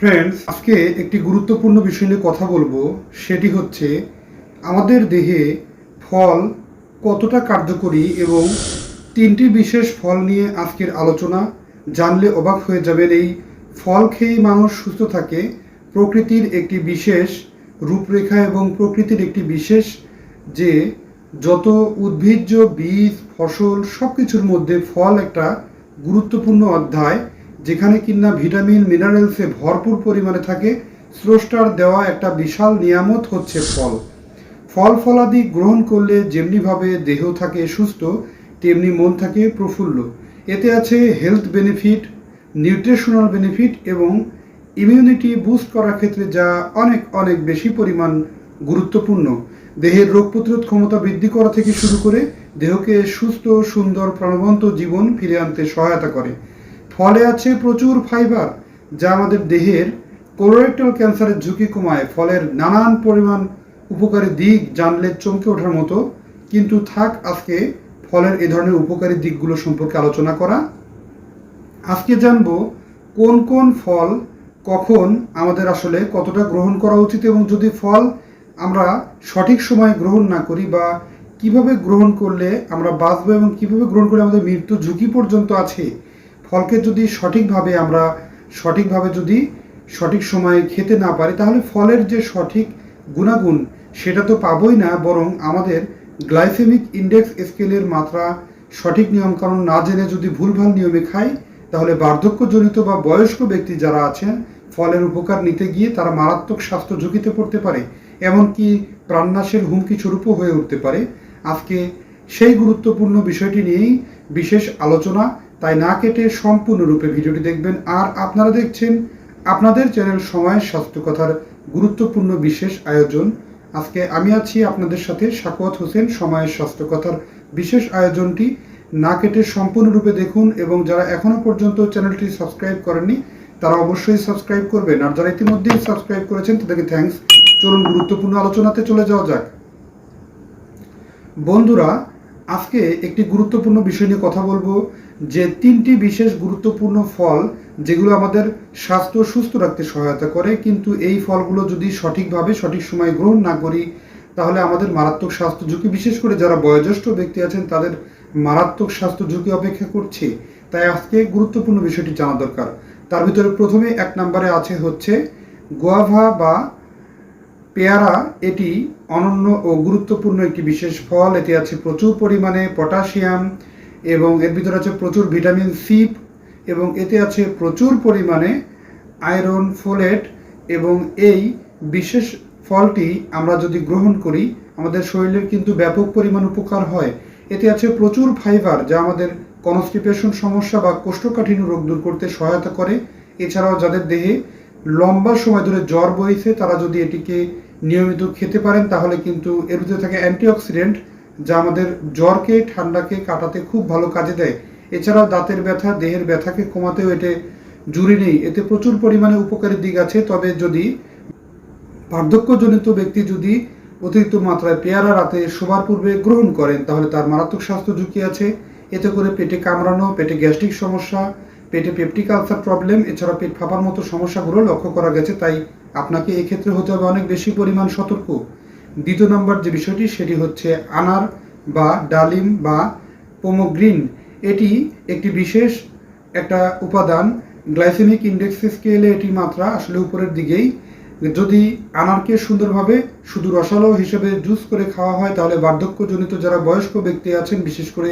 Friends আজকে একটি গুরুত্বপূর্ণ বিষয় নিয়ে কথা বলব। সেটি হচ্ছে, আমাদের দেহে ফল কতটা কার্যকরী এবং তিনটি বিশেষ ফল নিয়ে আজকের আলোচনা। জানলে অবাক হয়ে যাবেন এই ফল খেয়েই মানুষ সুস্থ থাকে। প্রকৃতির একটি বিশেষ রূপরেখা এবং প্রকৃতির একটি বিশেষ যে যত উদ্ভিজ্জ, বীজ, ফসল সব কিছুর মধ্যে ফল একটা গুরুত্বপূর্ণ অধ্যায়। যেখানে কিনা ভিটামিন মিনারেলসে ভরপুর পরিমাণে থাকে, স্রষ্টার দেওয়া একটা বিশাল নিয়ামত হচ্ছে ফল। ফল ফলাদি গ্রহণ করলে যেমনিভাবে দেহ থাকে সুস্থ, তেমনি মন থাকে প্রফুল্ল। এতে আছে হেলথ বেনিফিট নিউট্রিশনাল বেনিফিট এবং ইমিউনিটি বুস্ট করার ক্ষেত্রে যা অনেক অনেক বেশি পরিমাণ গুরুত্বপূর্ণ। দেহের রোগ প্রতিরোধ ক্ষমতা বৃদ্ধি করা থেকে শুরু করে দেহকে সুস্থ, সুন্দর, প্রাণবন্ত জীবন ফিরে আনতে সহায়তা করে। ফলে আছে প্রচুর ফাইবার যা আমাদের দেহের কোলোরেক্টাল ক্যান্সারের ঝুঁকি কমায়। ফলের নানান পরিমাণ উপকারী দিক জানলে চমকে ওঠার মতো। কিন্তু থাক, আজকে ফলের এ ধরনের উপকারী দিকগুলো সম্পর্কে আলোচনা করা। আজকে জানব কোন কোন ফল কখন আমাদের আসলে কতটা গ্রহণ করা উচিত এবং যদি ফল আমরা সঠিক সময়ে গ্রহণ না করি বা কীভাবে গ্রহণ করলে আমরা বাঁচবো এবং কীভাবে গ্রহণ করলে আমাদের মৃত্যু ঝুঁকি পর্যন্ত আছে ফলকে যদি সঠিকভাবে আমরা সঠিকভাবে যদি সঠিক সময়ে খেতে না পারি, তাহলে ফলের যে সঠিক গুণাগুণ সেটা তো পাবই না, বরং আমাদের গ্লাইসেমিক ইন্ডেক্স স্কেলের মাত্রা সঠিক নিয়মকানুন না জেনে যদি ভুলভাল নিয়মে খাই, তাহলে বার্ধক্যজনিত বা বয়স্ক ব্যক্তি যারা আছেন, ফলের উপকার নিতে গিয়ে তারা মারাত্মক স্বাস্থ্য ঝুঁকিতে পড়তে পারে, এমনকি প্রাণনাশের হুমকি স্বরূপও হয়ে উঠতে পারে। আজকে সেই গুরুত্বপূর্ণ বিষয়টি নিয়েই বিশেষ আলোচনা তাই না কেটে সম্পূর্ণরূপে ভিডিওটি দেখবেন। আর আপনারা দেখছেন আপনাদের চ্যানেল সময়ের স্বাস্থ্য কথার গুরুত্বপূর্ণ বিশেষ আয়োজন। আজকে আমি আছি আপনাদের সাথে সাকুয়াত হোসেন সময়ের স্বাস্থ্য কথার বিশেষ আয়োজনটি। না কেটে সম্পূর্ণরূপে দেখুন এবং যারা এখনও পর্যন্ত চ্যানেলটি সাবস্ক্রাইব করেননি, তারা অবশ্যই সাবস্ক্রাইব করবেন। আর যারা ইতিমধ্যেই সাবস্ক্রাইব করেছেন, তাদেরকে থ্যাঙ্কস চলুন গুরুত্বপূর্ণ আলোচনাতে চলে যাওয়া যাক। বন্ধুরা, আজকে একটি গুরুত্বপূর্ণ বিষয় নিয়ে কথা বলব। যে তিনটি বিশেষ গুরুত্বপূর্ণ ফল যেগুলো আমাদের স্বাস্থ্য সুস্থ রাখতে সহায়তা করে, কিন্তু এই ফলগুলো যদি সঠিকভাবে, সঠিক সময়ে গ্রহণ না করি, তাহলে আমাদের মারাত্মক স্বাস্থ্য ঝুঁকি, বিশেষ করে যারা বয়োজ্যেষ্ঠ ব্যক্তি আছেন, তাদের মারাত্মক স্বাস্থ্য ঝুঁকি অপেক্ষা করছে। তাই আজকে গুরুত্বপূর্ণ বিষয়টি জানা দরকার। তার ভিতরে প্রথমে এক নম্বরে আছে হচ্ছে গোয়াভা বা পেয়ারা। এটি অনন্য ও গুরুত্বপূর্ণ একটি বিশেষ ফল। এতে আছে প্রচুর পরিমাণে পটাশিয়াম এবং এর ভিতরে আছে প্রচুর ভিটামিন সি এবং এতে আছে প্রচুর পরিমাণে আয়রন ফোলেট এবং এই বিশেষ ফলটি আমরা যদি গ্রহণ করি, আমাদের শরীরের কিন্তু ব্যাপক পরিমাণ উপকার হয়। এতে আছে প্রচুর ফাইবার যা আমাদের কনস্টিপেশন সমস্যা বা কোষ্ঠকাঠিন্য রোগ দূর করতে সহায়তা করে। এছাড়াও যাদের দেহে লম্বা সময় ধরে জ্বর বইছে, তারা যদি এটিকে নিয়মিত খেতে পারেন, তাহলে কিন্তু এর ভিতরে থাকে অ্যান্টিঅক্সিডেন্ট যা আমাদের জ্বরকে, ঠান্ডাকে কাটাতে খুব ভালো কাজে দেয়। এছাড়াও দাঁতের ব্যথা, দেহের ব্যথাকে কমাতেও এতে জুড়ি নেই। এতে প্রচুর পরিমাণে উপকারী দিক আছে। তবে যদি বার্ধক্যজনিত ব্যক্তি যদি অতিরিক্ত মাত্রায় পেয়ারা রাতে শোবার পূর্বে গ্রহণ করেন, তাহলে তার মারাত্মক স্বাস্থ্য ঝুঁকি আছে। এতে করে পেটে কামড়ানো, পেটে গ্যাস্ট্রিক সমস্যা, পেটে পেপটিক আলসার প্রবলেম, এছাড়া পেট ফাঁপার মতো সমস্যাগুলো লক্ষ্য করা গেছে, তাই আপনাকে এক্ষেত্রে হতে হবে অনেক বেশি পরিমাণ সতর্ক। দ্বিতীয় নম্বর যে বিষয়টি, সেটি হচ্ছে আনার বা ডালিম বা পোমোগ্রিন। এটি একটি বিশেষ একটা উপাদান। গ্লাইসেমিক ইন্ডেক্স স্কেলে এটি মাত্রা আসলে উপরের দিকেই। যদি আনারকে সুন্দরভাবে শুধু রসালো হিসেবে জুস করে খাওয়া হয়, তাহলে বার্ধক্যজনিত যারা বয়স্ক ব্যক্তি আছেন, বিশেষ করে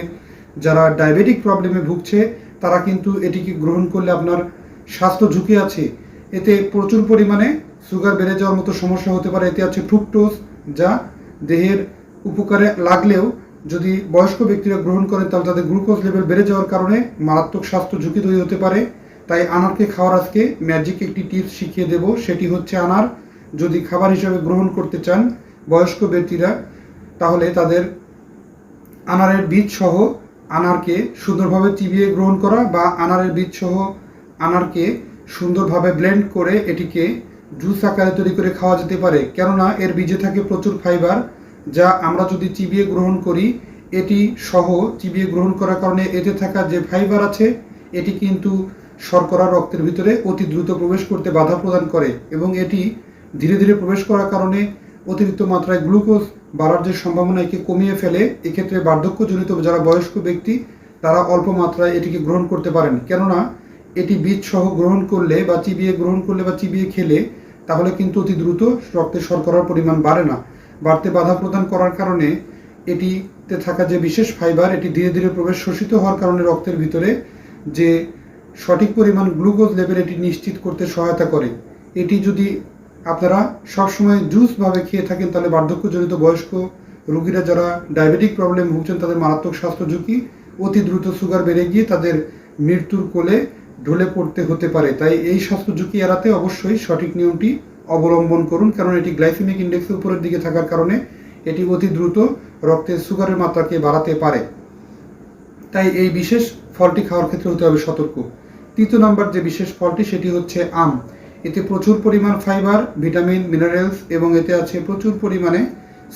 যারা ডায়াবেটিক প্রবলেমে ভুগছে, তারা কিন্তু এটিকে গ্রহণ করলে আপনার স্বাস্থ্য ঝুঁকি আছে। এতে প্রচুর পরিমাণে সুগার বেড়ে যাওয়ার মতো সমস্যা হতে পারে। এতে আছে ফ্রুক্টোজ যা দেহের উপকারে লাগলেও যদি বয়স্ক ব্যক্তিরা গ্রহণ করেন তাহলে তাদের গ্লুকোজ লেভেল বেড়ে যাওয়ার কারণে মারাত্মক স্বাস্থ্য ঝুঁকি তৈরি হতে পারে। তাই আনারকে খাওয়ার আজকে ম্যাজিক একটি টিপস শিখিয়ে দেব। সেটি হচ্ছে আনার, যদি খাবার হিসেবে গ্রহণ করতে চান বয়স্ক ব্যক্তিরা, তাহলে তাদের আনারের বীজ সহ আনারকে সুন্দরভাবে চিবিয়ে গ্রহণ করা বা আনারের বীজ সহ আনারকে সুন্দরভাবে ব্লেন্ড করে এটিকে জুস আকারে তৈরি করে খাওয়া যেতে পারে। কেননা এর বীজে থাকে প্রচুর ফাইবার, যা আমরা যদি চিবিয়ে গ্রহণ করি, এটি সহ চিবিয়ে গ্রহণ করার কারণে এতে থাকা যে ফাইবার আছে, এটি কিন্তু শর্করা রক্তের ভিতরে অতি দ্রুত প্রবেশ করতে বাধা প্রদান করে এবং এটি ধীরে ধীরে প্রবেশ করার কারণে অতিরিক্ত মাত্রায় গ্লুকোজ বাড়ার যে সম্ভাবনা একে কমিয়ে ফেলে, এক্ষেত্রে বার্ধক্যজনিত যারা বয়স্ক ব্যক্তি, তারা অল্প মাত্রায় এটিকে গ্রহণ করতে পারেন। কেননা, এটি বীজ সহ গ্রহণ করলে বা চিবিয়ে গ্রহণ করলে বা চিবিয়ে খেলে তাহলে কিন্তু অতি দ্রুত রক্তে শর্করার পরিমাণ বাড়ে না। বাড়তে বাধা প্রদান করার কারণে এটিতে থাকা যে বিশেষ ফাইবার, এটি ধীরে ধীরে প্রবেশ শোষিত হওয়ার কারণে রক্তের ভিতরে যে সঠিক পরিমাণ গ্লুকোজ লেভেল, এটি নিশ্চিত করতে সহায়তা করে। এটি যদি আপনারা সবসময় জুসভাবে খেয়ে থাকেন, তাহলে বার্ধক্যজনিত বয়স্ক রোগীরা যারা ডায়াবেটিক প্রবলেম ভুগছেন, তাদের মারাত্মক স্বাস্থ্য ঝুঁকি, অতি দ্রুত সুগার বেড়ে গিয়ে তাদের মৃত্যুর কোলে ঢলে পড়তে হতে পারে। তাই এই স্বাস্থ্য ঝুঁকি এড়াতে অবশ্যই সঠিক নিয়মটি অবলম্বন করুন, কারণ এটি গ্লাইসেমিক ইন্ডেক্সের উপরের দিকে থাকার কারণে এটি অতি দ্রুত রক্তের সুগারের মাত্রাকে বাড়াতে পারে। তাই এই বিশেষ ফলটি খাওয়ার ক্ষেত্রে হতে হবে সতর্ক। তৃতীয় নম্বর যে বিশেষ ফলটি, সেটি হচ্ছে আম। এতে প্রচুর পরিমাণ ফাইবার, ভিটামিন, মিনারেলস এবং এতে আছে প্রচুর পরিমাণে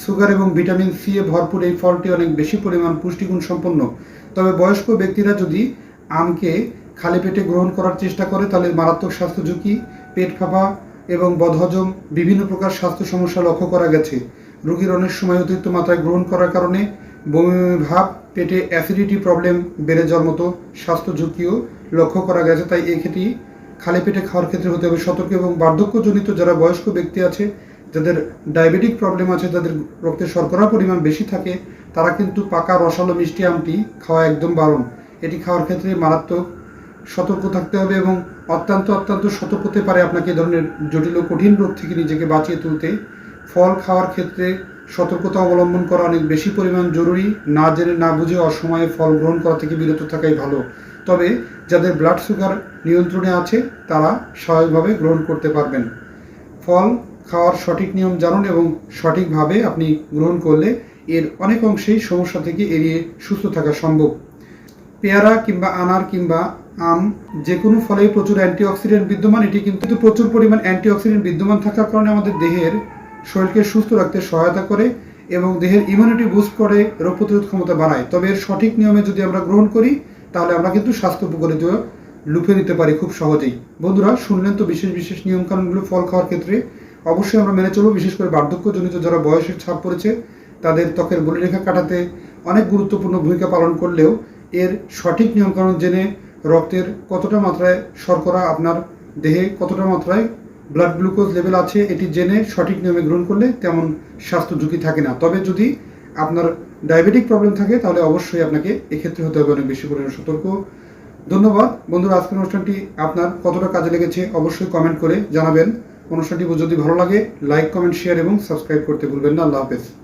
সুগার এবং ভিটামিন সি এ ভরপুর এই ফলটি অনেক বেশি পরিমাণ পুষ্টিগুণ সম্পন্ন তবে বয়স্ক ব্যক্তিরা যদি আমকে খালি পেটে গ্রহণ করার চেষ্টা করে, তাহলে মারাত্মক স্বাস্থ্য ঝুঁকি, পেট ফাঁপা এবং বদহজম বিভিন্ন প্রকার স্বাস্থ্য সমস্যা লক্ষ্য করা গেছে। রোগীর অনেক সময় অতিরিক্ত মাত্রায় গ্রহণ করার কারণে বমি, ভাব, পেটে অ্যাসিডিটি প্রবলেম বেড়ে যাওয়ার মতো স্বাস্থ্য ঝুঁকিও লক্ষ্য করা গেছে। তাই এক্ষেত্রে খালি পেটে খাওয়ার ক্ষেত্রে হতে হবে সতর্ক এবং বার্ধক্যজনিত যারা বয়স্ক ব্যক্তি আছে, যাদের ডায়াবেটিক প্রবলেম আছে, যাদের রক্তে শর্করার পরিমাণ বেশি থাকে, তারা কিন্তু পাকা রসালো মিষ্টি আমটি খাওয়া একদম বারণ। এটি খাওয়ার ক্ষেত্রে মারাত্মক সতর্ক থাকতে হবে এবং অত্যন্ত অত্যন্ত সতর্ক হতে পারে আপনাকে এই ধরনের জটিল ও কঠিন রোগ থেকে নিজেকে বাঁচিয়ে তুলতে। ফল খাওয়ার ক্ষেত্রে সতর্কতা অবলম্বন করা অনেক বেশি পরিমাণ জরুরি। না জেনে না বুঝে অসময়ে ফল গ্রহণ করা থেকে বিরত থাকাই ভালো। তবে যাদের ব্লাড সুগার নিয়ন্ত্রণে আছে, তারা স্বাভাবিকভাবে গ্রহণ করতে পারবেন। ফল খাওয়ার সঠিক নিয়ম জানুন এবং সঠিকভাবে আপনি গ্রহণ করলে এর অনেক অংশেই সমস্যা থেকে এড়িয়ে সুস্থ থাকা সম্ভব। পেয়ারা কিংবা আনার কিংবা আম যে কোনো ফলেই প্রচুর অ্যান্টিঅক্সিডেন্ট বিদ্যমান। এটি কিন্তু প্রচুর পরিমাণ অ্যান্টিঅক্সিডেন্ট বিদ্যমান থাকার কারণে আমাদের দেহের শরীরকে সুস্থ রাখতে সহায়তা করে এবং দেহের ইমিউনিটি বুস্ট করে রোগ প্রতিরোধ ক্ষমতা বাড়ায়। তবে এর সঠিক নিয়মে যদি আমরা গ্রহণ করি, তাহলে আমরা কিন্তু স্বাস্থ্য উপকারিত লুফে নিতে পারি খুব সহজেই। বন্ধুরা, শুনলেন তো বিশেষ বিশেষ নিয়মকানুনগুলো ফল খাওয়ার ক্ষেত্রে। অবশ্যই আমরা মেনে চলবো, বিশেষ করে বার্ধক্যজনিত যারা বয়সের ছাপ পড়েছে, তাদের ত্বকের বলিরেখা কাটাতে অনেক গুরুত্বপূর্ণ ভূমিকা পালন করলেও এর সঠিক নিয়মকানুন জেনে রক্তের কতটা মাত্রায় শর্করা আপনার দেহে কতটা মাত্রায় ব্লাড গ্লুকোজ লেভেল আছে, এটি জেনে সঠিক নিয়মে গ্রহণ করলে তেমন স্বাস্থ্য ঝুঁকি থাকে না। তবে যদি আপনার ডায়াবেটিক প্রবলেম থাকে, তাহলে অবশ্যই আপনাকে এক্ষেত্রে হতে হবে অনেক বেশি পরিমাণে সতর্ক। ধন্যবাদ। বন্ধুরা, আজকের অনুষ্ঠানটি আপনার কতটা কাজে লেগেছে অবশ্যই কমেন্ট করে জানাবেন। অনুষ্ঠানটি যদি ভালো লাগে লাইক কমেন্ট শেয়ার এবং সাবস্ক্রাইব করতে ভুলবেন না। আল্লাহ হাফেজ।